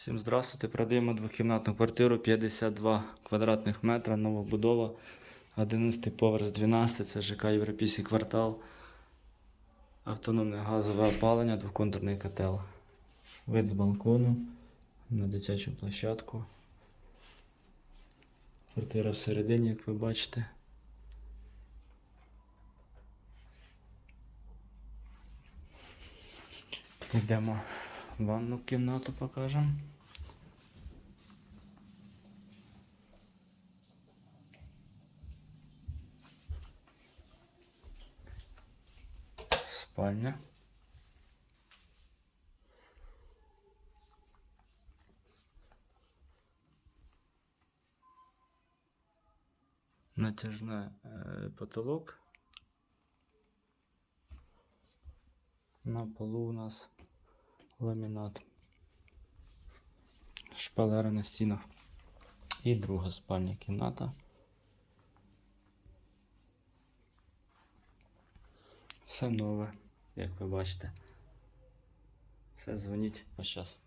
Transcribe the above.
Всім здравствуйте. Продаємо двокімнатну квартиру 52 квадратних метра, новобудова, 11 поверх 12, це ЖК Європейський квартал, автономне газове опалення, двоконтурний котел. Вид з балкону на дитячу площадку. Квартира всередині, як ви бачите. Йдемо в ванну кімнату покажемо. Спальня. Натяжний е, потолок. На полу у нас ламінат. Шпалери на стінах. І друга спальня кімната. Все нове, як ви бачите. Все дзвоніть ось час.